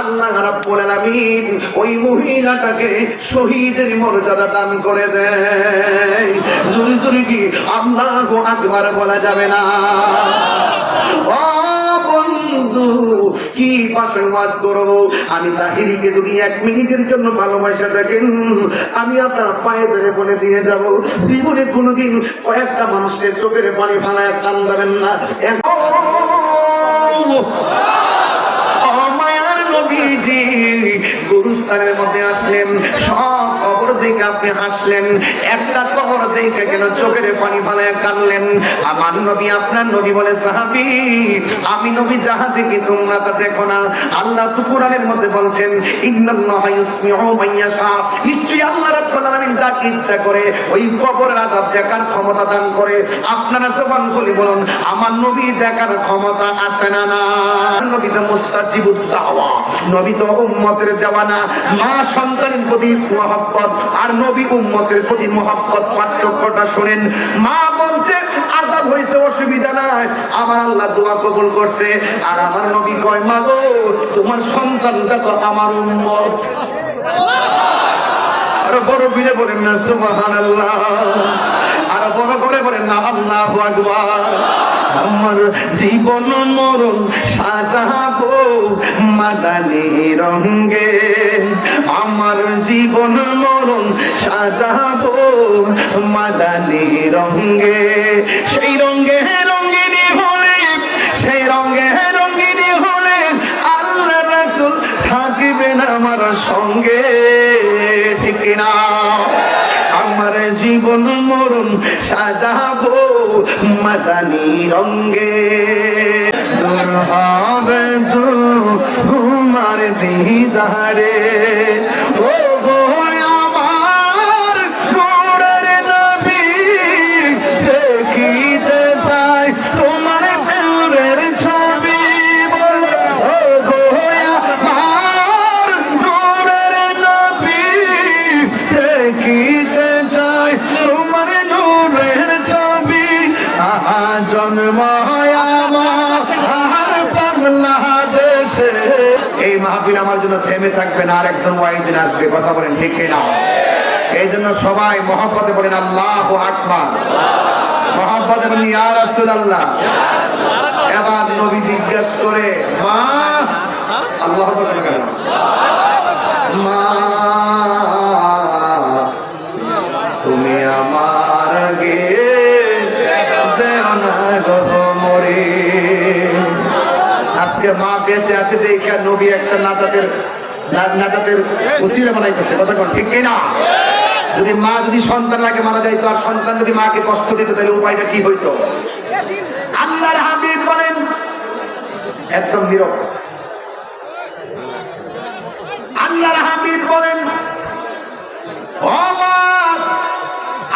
আল্লাহ রাব্বুল আলামিন ওই মহিলাটাকে শহীদের মর্যাদা দান করে দেয় জুরি জুরি কি? আল্লাহু আকবার বলা যাবে না। ও কি পাশে ওয়াজ করব? আমি তাহিরিকে যদি এক মিনিটের জন্য ভালোবাসা থাকেন, আমি আপনার পায়ে ধরে বলে দিয়ে যাব। জীবনে কোনোদিন কয়েকটা মানুষকে চোখের পানি ফালায় কান্দাবেন না। এখন অমায়ার নবীজি গুরুস্থানের মধ্যে আসলেন সব থেকে আপনি হাসলেন, একটা কবর থেকে গেল, চোখের পানি ফালায় কানলেন আমার নবী, আপনার নবী বলে, সাহাবি, আমি নবী যাহা দেখি তোমরা তা দেখো না। আল্লাহ তো মধ্যে বলছেন নিশ্চয়ই আল্লাহ রাব্বুল আলামিন ইচ্ছা করে ওই কবরের আযাব দেখার ক্ষমতা দান করে। আপনারা জবান খুলে বলুন, আমার নবী দেখার ক্ষমতা আছে না না? নবী তো মুস্তাজিবুদ দাওয়া, নবী তো উম্মতের জামানা, মা সন্তানের প্রতি মহব্বত আর নবী উম্মতের প্রতি মহব্বত পার্থক্যটা শুনেন। মা বলছে আজাব হয়েছে, অসুবিধা নাই। আমার আল্লাহ দোয়া কবুল করছে। আর আমার নবী কয়, মা গো, তোমার সন্তানটা তো আমার উম্মত। আর বড় বিলে বলেন না সুবহান আল্লাহ আর বড় করে বলেন না, আল্লাহ আমার জীবন মরণ সাজাবো মাদানি রঙ্গে আমার জীবন মরণ সাজাবো মাদানি রঙ্গে সেই রঙ্গে রঙ্গিনী হলে, সেই রঙ্গে রঙ্গিনী হলে আল্লাহ রাসূল থাকবেন আমার সঙ্গে। ঠিক না আমার জীবন মরণ সাজাবো মাদানি রঙ্গে দূর হবে তোমার দিদারে। ও থেমে থাকবে না আর একজন ওয়াইদিন আসবে, কথা বলেন ঠিক না এই জন্য সবাই মহব্বতে বলেন, আল্লাহ আকবার। মহব্বতে বলেন, ইয়া রাসূলুল্লাহ। এবার নবী জিজ্ঞেস করে, মা? আল্লাহ মা, তুমি মা বেঁচে আছে দেখে নবী একটা নাজাতের না- নাজাতের উসিলা বানাইতেছে, কথা কোন, ঠিক কিনা? যদি মা যদি সন্তান আগে মারা যাইতো, আর সন্তান যদি মাকে কষ্ট দিত, তাহলে উপায়টা কি হইতো? আল্লাহর হাবিব বলেন, একদম নীরব। আল্লাহর হাবিব বলেন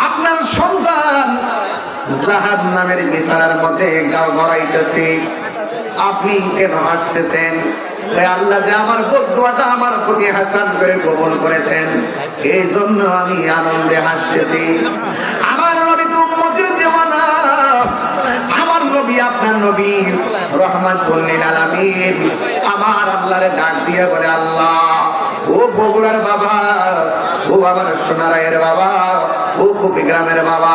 আপনার সন্তান জাহাদ নামের বিছানার মধ্যে গাও গড়াইতেছে। আপনি কেন হাসতেছেন এ আল্লাহ যে আমার বদুয়াটা আমার প্রতি হাসান করে করেছেন এই জন্য আমি আনন্দে হাসতেছি। আমার নবী তো আমার নবী আপনার নবী রহমান বললেন আলামিন। আমার আল্লাহরে ডাক দিয়ে বলে, আল্লাহ, ও বগুড়ার বাবা, ও আমার সোনারায়ের বাবা, ও কুপি গ্রামের বাবা,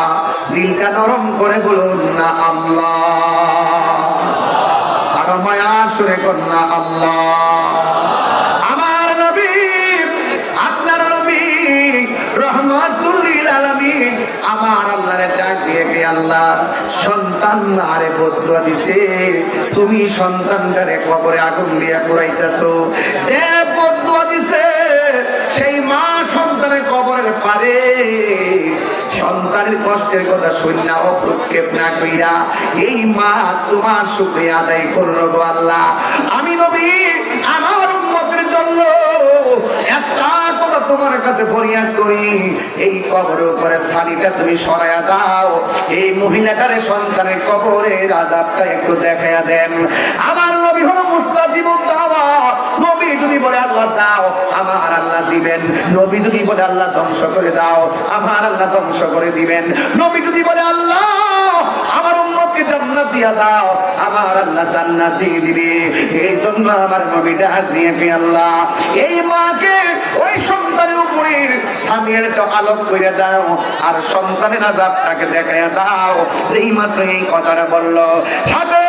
দিলটা নরম করে বলুন না, আল্লাহ। মায়া আমার ডাক দিয়ে আল্লাহ, সন্তান আরে দিছে। তুমি সন্তানটারে কবরে আগুন দিয়া পুরাইতেছো। যে বদুয়া দিছে, সেই মা সন্তানের কবরের পারে। সন্তানের কষ্টের কথা শুনলা অপ্রক্ষেপ না কইরা এই মা, তোমার শুক্রিয়া আদায় করল গো আল্লাহ। আমি নবী, আমার উন্মতের জন্য তোমার কাছে করি। এই শাড়িটা তুমি সরাইয়া দাও। এই মহিলাটারে সন্তানের কবরের আজাবটা একটু দেখাইয়া দেন। আমার নবী হলো নবী যদি বলে, আল্লাহ দাও। আমার আল্লাহ দিবেন। নবী যদি বলে, আল্লাহ ধ্বংস করে দাও। আমার আল্লাহ ধ্বংস করে দিবেন। নবী যদি বলে, আল্লাহ, আমার উন্নতি জান্নাত দিয়া দাও। আমার আল্লাহ জান্নাত দিয়ে দিবে। এই জন্য আমার নবী ডাক দিয়েছে, আল্লাহ, এই মাকে ওই সন্তানের উপরে স্বামীর আলোক করে দাও, আর সন্তানের আজাবটাকে দেখাইয়া দাও। যেই মাত্র এই কথাটা বলল, সাথে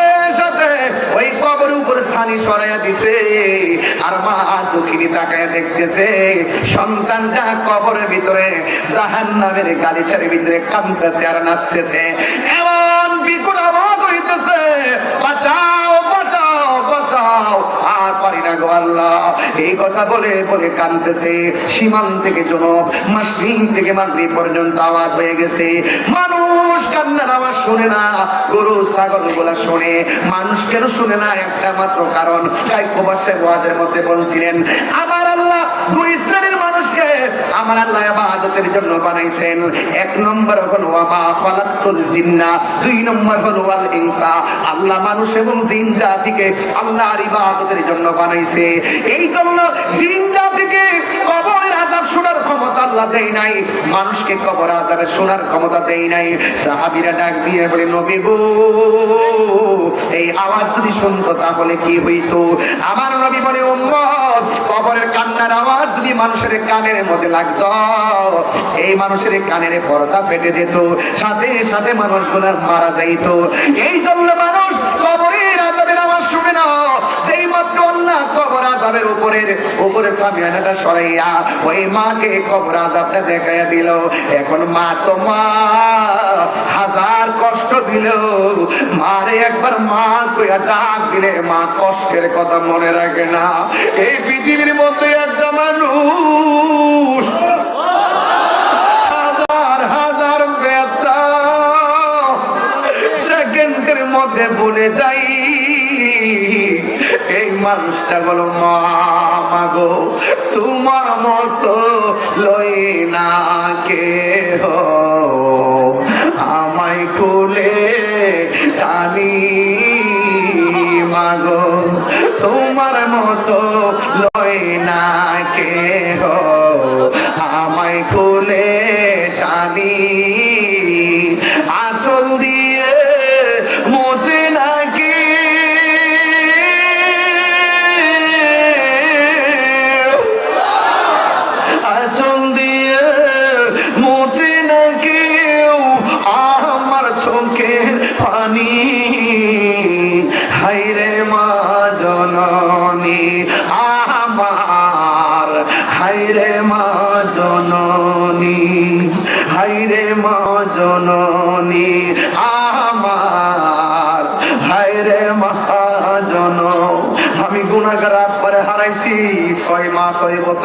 ওই কবর উপরে স্থানি সরাইয়া দিছে। আর মা দুঃখিনী তাকায় দেখতেছে, সন্তানটা কবরের ভিতরে জাহান নামের ভিতরে কাঁদতেছে আর নাচতেছে। এমন বিকুল আওয়াজ হইতেছে বাঁচাও বাঁচাও বাঁচাও আর পারি না গো আল্লাহ কথা বলে বলে কানতেছে। সীমান থেকে জনক মাসলিম থেকে মাগরি পর্যন্ত আওয়াজ হয়ে গেছে। মানুষ কান্নার আওয়াজ শুনে না, গরু, ছাগলগুলা শুনে। মানুষ কেন শুনে না? একটা মাত্র কারণ কাইকবাসের ওয়াজের মধ্যে বলছিলেন আবার আল্লাহ দুই শ্রেণির মানুষকে আমার আল্লাহ ইবাদতের জন্য বানাইছেন। এক নম্বর হলো ওয়ামা খালাকতুল জিন্না, দুই নম্বর হলো ওয়াল ইনসা। আল্লাহ মানুষ এবং জিন জাতিকে আল্লাহর ইবাদতের জন্য বানাইছে। এই জন্য জিন জাতিকে কবরের আযাব শোনার ক্ষমতা আল্লাহ দেই নাই। মানুষকে কবর আযাবের শোনার ক্ষমতা দেই নাই। সাহাবীরা ডাক দিয়ে বলে, নবী গো, এই আওয়াজ যদি শুনতো তাহলে কি হইতো? আমার নবী বলে, উম্মত, কবরের কান্নার আওয়াজ যদি মানুষের কানের মধ্যে লাগতো। এই মানুষের কানের পর্দা ফেটে যেত, সাথে সাথে মানুষগুলো মারা যাইত। এই জন্য মানুষ কবরের আজাবের আমার শুনে না। সেই মাত্র আল্লাহ কবর আজাবের উপরের উপরে সামিয়ানাটা সরাইয়া ওই মাকে কবর আজাবটা দেখাইয়া দিল। এখন মা তো মা হাজার কষ্ট দিল। মারে একবার মা কইয়া ডাক দিলে মা কষ্টের কথা মনে রাখে না। এই পৃথিবীর মধ্যে একটা মানুষ সেকেন্ডের মধ্যে বলে যাই। মানুষটা বলো মা মাগো তোমার মতো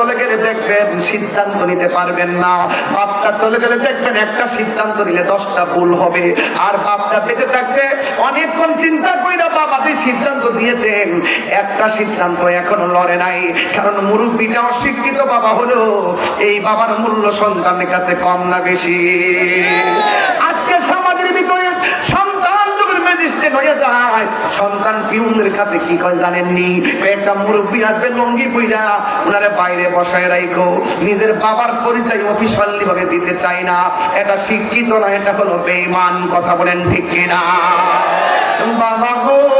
চলে গেলে দেখবেন সিদ্ধান্ত নিতে পারবেন না। বাপটা চলে গেলে দেখবেন একটা সিদ্ধান্ত নিলে দশটা ভুল হবে। আর বাপটা বেঁচে থাকতে অনেকক্ষণ চিন্তা কইরা বাবা যে সিদ্ধান্ত দিয়েছেন। একটা সিদ্ধান্ত এখনও লড়ে নাই। কারণ মুরব্বীটা অশিক্ষিত বাবা হলো এই বাবার মূল্য সন্তানের কাছে কম না বেশি আজকে সমাজের ভিতরে সন্তান সন্তান কাছে কি করে জানেননি? একটা বুঝা বাইরে বসায় নিজের বাবার পরিচয় অফিসিয়ালি ভাবে দিতে না। এটা শিক্ষিত না, এটা হলো বেমান কথা বলেন ঠিক কিনা? বাবা গো।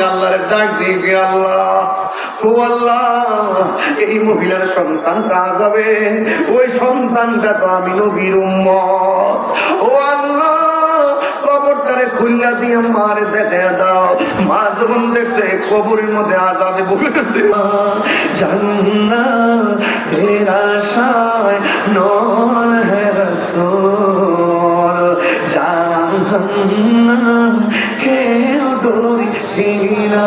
আল্লাহর ডাক দিবে আল্লাহ। ও আল্লাহ, এই মহিলার সন্তানটা যাবে। ওই সন্তানটা তো আমি নবীর উম্মত। ও আল্লাহ কেউ দৌড়ি না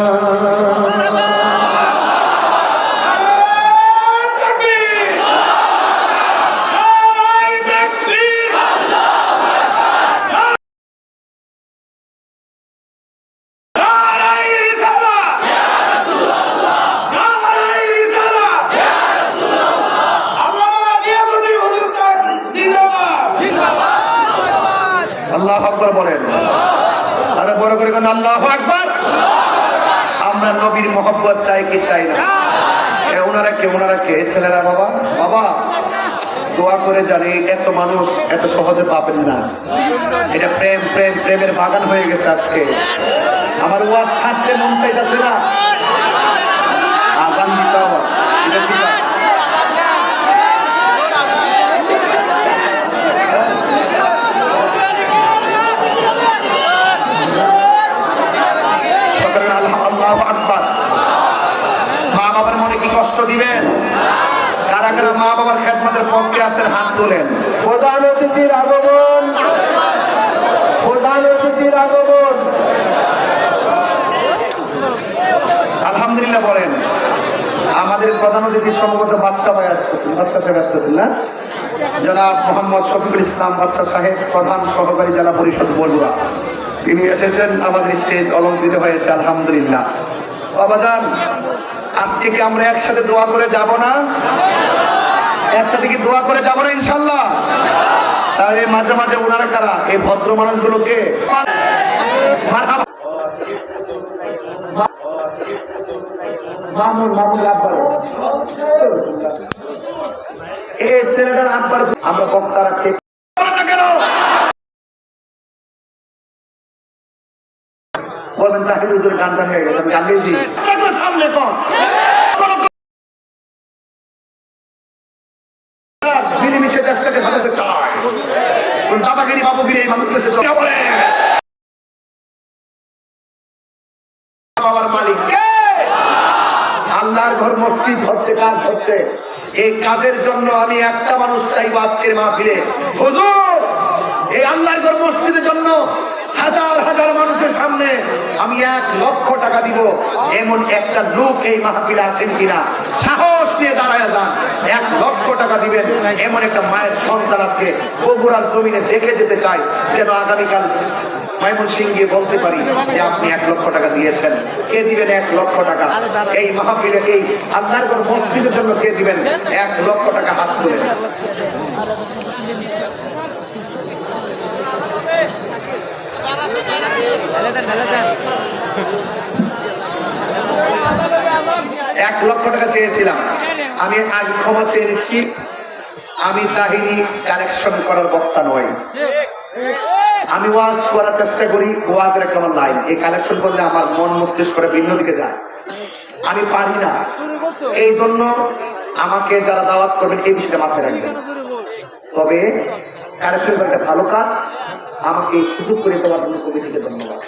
আল্লাহ আকবর বলেন আরে বড় করে কোন আল্লাহ আকবর আমরা নবীর মহব্বত চাই, কি চাই না? ওনারা কে ওনারা কে? ছেলেরা বাবা? বাবা, দোয়া করে জানি এত মানুষ এত সহজে পাবেন না। এটা প্রেম প্রেম, প্রেমের বাগান হয়ে গেছে আজকে। আমার ওয়াজ থাকতে মন চাইতেছে না। আগান দিতে হবে এটা দিতে হবে। সকলের আল্লাহ আল্লাহ আকবার মা বাবার মনে কি কষ্ট দিবেন? কারা কারা মা বাবার খেদমতের পক্ষে আছেন হাত তোলেন। প্রধান অতিথির আগমন। প্রধান অতিথির আগমন। আলহামদুলিল্লাহ বলেন আমাদের প্রধান অতিথি সম্ভবত বাদশাহ ভাই আসতেছেন বাদশাহ সাহেব আসতেছেন না? জনাব মোহাম্মদ শফিকুল ইসলাম বাদশাহ সাহেব প্রধান সহকারী জেলা পরিষদ বড়ুয়া। তিনি এসেছেন আমাদের স্টেজ অলঙ্কৃত হয়েছে আলহামদুলিল্লাহ। বাবাজান আজকে কি আমরা একসাথে দোয়া করে যাব না? একসাথে কি দোয়া করে যাব না ইনশাল্লাহ তাহলে মাঝে মাঝে ওনারা কারা? এই ভদ্র আব্বার এই ছেলেটার আব্বার আমরা বক্তারা বলবেন হুজুর গানটা হয়ে গেছে আমি সামনে কম মিলেমিশে দেশটাকে সাজাতে চায় দাদাগিরি বাবুগিরি এই মানুষকে বলে। বাবার মালিক কে? আল্লাহর ঘর কাজ এই কাজের জন্য আমি একটা মানুষ চাইব আজকের মাহফিলে। হুজুর, এই আল্লাহর ঘর মসজিদের জন্য হাজার হাজার মানুষের সামনে আমি এক লক্ষ টাকা দিব। এমন একটা লোক এই মাহফিলে আছেন কিনা? সাহস নিয়ে দাঁড়ায় যান। এক লক্ষ টাকা দিবেন। এমন একটা মায়ের সন্তান আজকে বগুড়ার জমিনে দেখে যেতে চাই যেন আগামীকাল মাইমন সিং গিয়ে বলতে পারি যে আপনি এক লক্ষ টাকা দিয়েছেন। কে দিবেন এক লক্ষ টাকা? এই মাহফিলে এই আল্লাহর ঘর মসজিদের জন্য কে দিবেন? এক লক্ষ টাকা হাত তুলে। এক লক্ষ টাকা চেয়েছিলাম। আমি আজ ক্ষমা চেয়ে নিচ্ছি। আমি তাহিনী কালেকশন করার বক্তা নয় আমি ওয়াজ করার চেষ্টা করি, ওয়াজের একটা আমার লাইন এই কালেকশন করলে আমার মন মস্তিষ্ক করে ভিন্ন দিকে যায়। আমি পারি না। এই জন্য আমাকে যারা দাওয়াত করবেন, এই বিষয়টা মাথায় রাখবেন। তবে কারেকশন একটা ভালো কাজ। আমাকে সুযোগ করে দেওয়ার জন্য কমিটিকে ধন্যবাদ।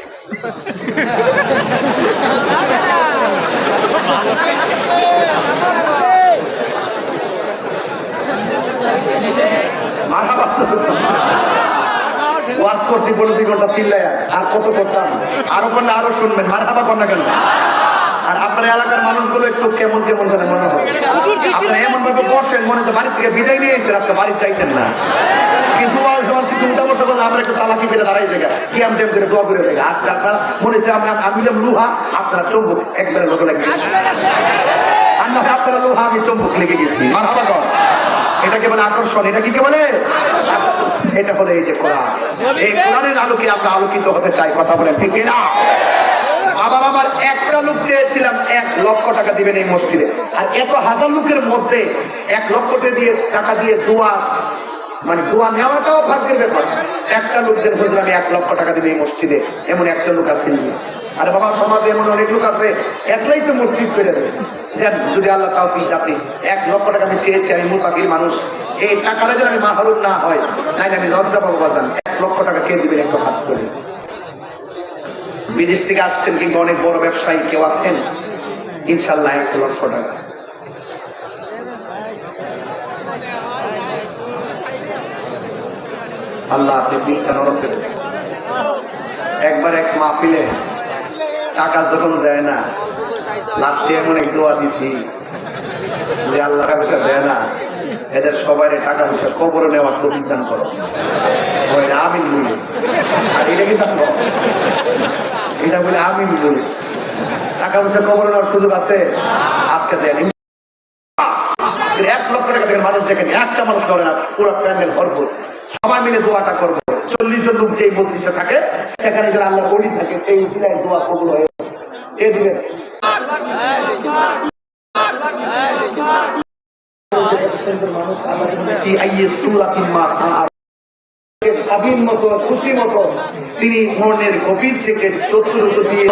আর কত করতাম? আরও করলে আরও শুনবেন। মার হাবা কর না কেন? আর আপনার এলাকার মানুষগুলো একটু কেমন কেমন যেন মনে হয়। আপনার এমন ভাবে বসেন মনে হচ্ছে বাড়ি থেকে বিদায় নিয়ে এসেছেন আপনি বাড়ি চাইতেন না। কিছু মানুষ যখন কিছু উল্টা বসে আমরা একটু তালাকি পেরে দাঁড়াই জায়গা কি আমি টেম করে দোয়া করে জায়গা আজকে আপনারা মনে হচ্ছে আমি আমি যেমন লুহা আপনারা চম্বুক। একবারে লোক লাগে আর না আপনারা লোহা আমি চম্বুক লেগে গেছি। মার কর। এটাকে বলে আকর্ষণ? এটা কি কে বলে? এটা হলো এই যে কোরআন। এই কোরআনের আলোকে আমরা আলোকিত হতে চাই। কথা বলে ঠিক না বাবার একটা লোক চেয়েছিলাম, এক লক্ষ টাকা দিবেন এই মসজিদে। আর এত হাজার লোকের মধ্যে এক লক্ষ দিয়ে টাকা দিয়ে দোয়া মানে দোয়া নেওয়াটাও ভাগ্যের ব্যাপার। একটা লোক যে আমি এক লক্ষ টাকা দিবে এই মসজিদে। এমন একটা লোক আছে আর বাবা, সমাজে এমন অনেক লোক আছে, একলাই তো মসজিদ করে দেবে। যদি আল্লাহ তাও কি আপনি এক লক্ষ টাকা আমি চেয়েছি, আমি মুসাফির মানুষ। এই টাকাটা যেন আমি মাহরুম না হয় তাই আমি লজ্জা পাবো এক লক্ষ টাকা কে দিবেন একটা হাত করে বিদেশ থেকে আসছেন কিংবা অনেক বড় ব্যবসায়ী কেউ আছেন ইনশাল্লাহ এক লক্ষ টাকা। আল্লাহ আপনি একবার এক মাহফিলে টাকা যখন দেয় না লাস্টে এমন এক দোয়া দিছি যে আল্লাহ পয়সা দেয় না, এদের সবাই টাকা পয়সা কবরে নেওয়ার প্রতিজ্ঞান করো। বলি। আর এটা কি এটা বলে আমিন বলি টাকা পয়সা কবরে নেওয়ার সুযোগ আছে? আজকে দেন। এক লক্ষ টাকা থেকে মানুষ যেখানে একটা মানুষ করে না, পুরো প্যান্ডেল ভরপুর। সবাই মিলে দোয়াটা করব। চল্লিশ জন লোক যে বত্রিশে থাকে, সেখানে যারা আল্লাহ বলি থাকে, সেই উচিলায় দোয়া কবুল হয়ে। এ দিবে? স্বাধীন মতো খুশি মতো তিনি মনের গভীর থেকে চতুর্থ দিয়ে